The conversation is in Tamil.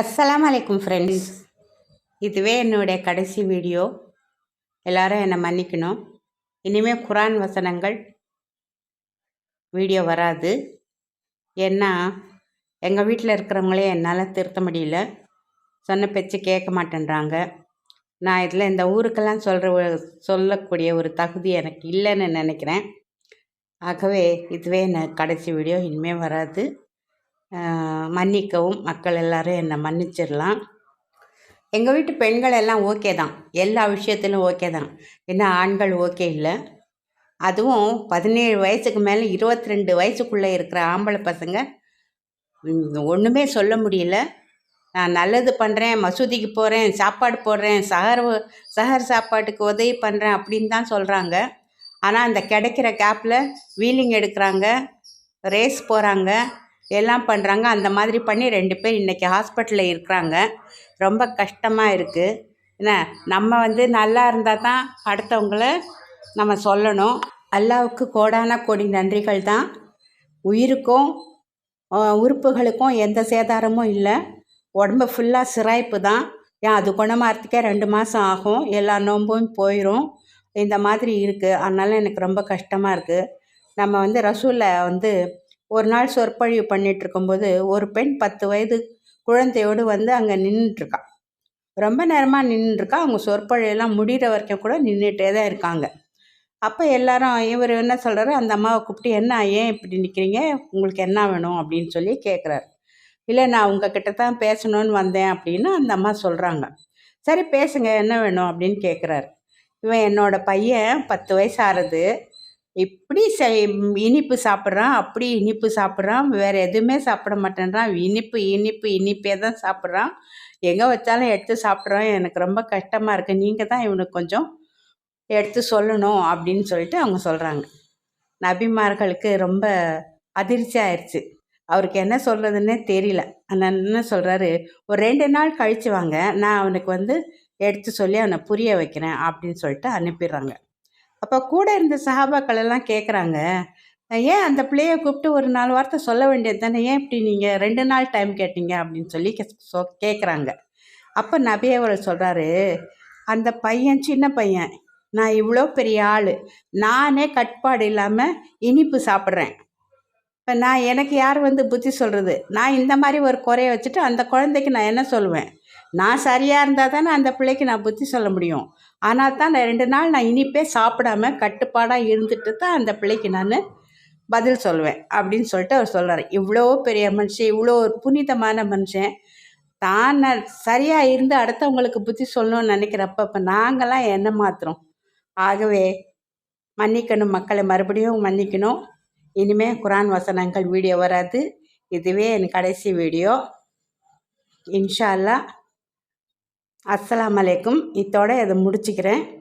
அஸ்லாம் அலைக்கும் ஃப்ரெண்ட்ஸ் இதுவே என்னுடைய கடைசி வீடியோ எல்லாரும் என்னை மன்னிக்கணும். இனிமேல் குரான் வசனங்கள் வீடியோ வராது. ஏன்னா எங்கள் வீட்டில் இருக்கிறவங்களே என்னால் திருத்த முடியல. சொன்ன பேச்சு கேட்க மாட்டேன்றாங்க. நான் இதில் இந்த ஊருக்கெல்லாம் சொல்கிற சொல்லக்கூடிய ஒரு தகுதி எனக்கு இல்லைன்னு நினைக்கிறேன். ஆகவே இதுவே என்ன கடைசி வீடியோ இனிமேல் வராது. மன்னிக்கவும். மக்கள் எல்லாரும் என்னை மன்னிச்சிடலாம். எங்கள் வீட்டு பெண்கள் எல்லாம் ஓகே தான். எல்லா விஷயத்திலும் ஓகே தான். என்ன ஆண்கள் ஓகே இல்லை. அதுவும் பதினேழு வயசுக்கு மேலே இருபத்தி ரெண்டு வயசுக்குள்ளே இருக்கிற ஆம்பளை பசங்க ஒன்றுமே சொல்ல முடியல. நான் நல்லது பண்ணுறேன் மசூதிக்கு போகிறேன் சாப்பாடு போடுறேன் சகர் சகர் சாப்பாட்டுக்கு உதவி பண்ணுறேன் அப்படின்னு தான் சொல்கிறாங்க ஆனால் அந்த கிடைக்கிற கேப்பில் வீலிங் எடுக்கிறாங்க ரேஸ் போகிறாங்க எல்லாம் பண்ணுறாங்க அந்த மாதிரி பண்ணி ரெண்டு பேர் இன்றைக்கி ஹாஸ்பிட்டலில் இருக்கிறாங்க. ரொம்ப கஷ்டமாக இருக்குது என்ன நம்ம வந்து நல்லா இருந்தால் தான் அடுத்தவங்கள நம்ம சொல்லணும். அல்லாவுக்கு கோடான கோடி நன்றிகள் தான். உயிருக்கும் உறுப்புகளுக்கும் எந்த சேதாரமும் இல்லை. உடம்பு ஃபுல்லாக சிராய்ப்பு தான். ஏன் அது குணமாகறதுக்கே ரெண்டு மாதம் ஆகும். எல்லா நோம்பும் போயிடும் இந்த மாதிரி இருக்குது அதனால் எனக்கு ரொம்ப கஷ்டமாக இருக்குது நம்ம வந்து ரசூலில் வந்து ஒரு நாள் சொற்பொழிவு பண்ணிட்டு இருக்கும்போது ஒரு பெண் பத்து வயது குழந்தையோடு வந்து அங்கே நின்றுட்டுருக்கா ரொம்ப நேரமாக நின்றுருக்கா அவங்க சொற்பொழிவெல்லாம் முடிகிற வரைக்கும் கூட நின்றுட்டே தான் இருக்காங்க. அப்போ எல்லாரும் இவர் என்ன சொல்கிறாரு அந்த அம்மாவை கூப்பிட்டு என்ன ஏன் இப்படி நிற்கிறீங்க உங்களுக்கு என்ன வேணும்? அப்படின்னு சொல்லி கேட்குறாரு இல்லை நான் உங்ககிட்ட தான் பேசணும்னு வந்தேன் அப்படின்னு அந்த அம்மா சொல்கிறாங்க சரி பேசுங்க. என்ன வேணும்? அப்படின்னு கேட்குறாரு இவன் என்னோடய பையன் பத்து வயசு ஆறுது. இப்படி செய் இனிப்பு சாப்பிட்றான் அப்படி இனிப்பு சாப்பிட்றான் வேறு எதுவுமே சாப்பிட மாட்டேன்றான். இனிப்பு இனிப்பு இனிப்பே தான் சாப்பிட்றான். எங்கே வச்சாலும் எடுத்து சாப்பிட்றான். எனக்கு ரொம்ப கஷ்டமாக இருக்குது நீங்கள் தான் இவனுக்கு கொஞ்சம் எடுத்து சொல்லணும் அப்படின்னு சொல்லிட்டு அவங்க சொல்கிறாங்க நபிமார்களுக்கு ரொம்ப அதிர்ச்சி ஆயிடுச்சு அவருக்கு என்ன சொல்கிறதுன்னே தெரியல. அதனால் என்ன சொல்கிறாரு ஒரு ரெண்டு நாள் கழிச்சு வாங்க. நான் அவனுக்கு வந்து எடுத்து சொல்லி அவனை புரிய வைக்கிறேன் அப்படின்னு சொல்லிட்டு அனுப்பிடுறாங்க. அப்போ கூட இருந்த சஹாபாக்கள் எல்லாம் கேட்குறாங்க ஏன் அந்த பிள்ளையை கூப்பிட்டு ஒரு நாலு வார்த்தை சொல்ல வேண்டியது தானே? ஏன் இப்படி நீங்கள் ரெண்டு நாள் டைம் கேட்டீங்க? அப்படின்னு சொல்லி கே- சொ கேட்குறாங்க அப்போ நபியவர்கள் சொல்கிறாரு அந்த பையன் சின்ன பையன் நான் இவ்வளோ பெரிய ஆள் நானே கட்டுப்பாடு இல்லாமல் இனிப்பு சாப்பிட்றேன். இப்போ நான் எனக்கு யார் வந்து புத்தி சொல்கிறது நான் இந்த மாதிரி ஒரு குறைய வச்சுட்டு அந்த குழந்தைக்கு நான் என்ன சொல்லுவேன்? நான் சரியாக இருந்தால் தானே அந்த பிள்ளைக்கு நான் புத்தி சொல்ல முடியும். ஆனால் தான் நான் ரெண்டு நாள் நான் இனிப்பே சாப்பிடாம கட்டுப்பாடாக இருந்துட்டு தான் அந்த பிள்ளைக்கு நான் பதில் சொல்லுவேன் அப்படின்னு சொல்லிட்டு அவர் சொல்கிறார் இவ்வளோ பெரிய மனுஷன் இவ்வளோ ஒரு புனிதமான மனுஷன். தான் சரியாக இருந்து அடுத்தவங்களுக்கு புத்தி சொல்லணும்னு நினைக்கிறப்ப இப்போ நாங்களாம் என்ன மாத்திரம் ஆகவே மன்னிக்கணும் மக்களை மறுபடியும் மன்னிக்கணும். இனிமேல் குரான் வசனங்கள் வீடியோ வராது. இதுவே என் கடைசி வீடியோ. இன்ஷால்லா அஸ்லாம் அலைக்கும். இதோட இதை முடிச்சுக்கிறேன்.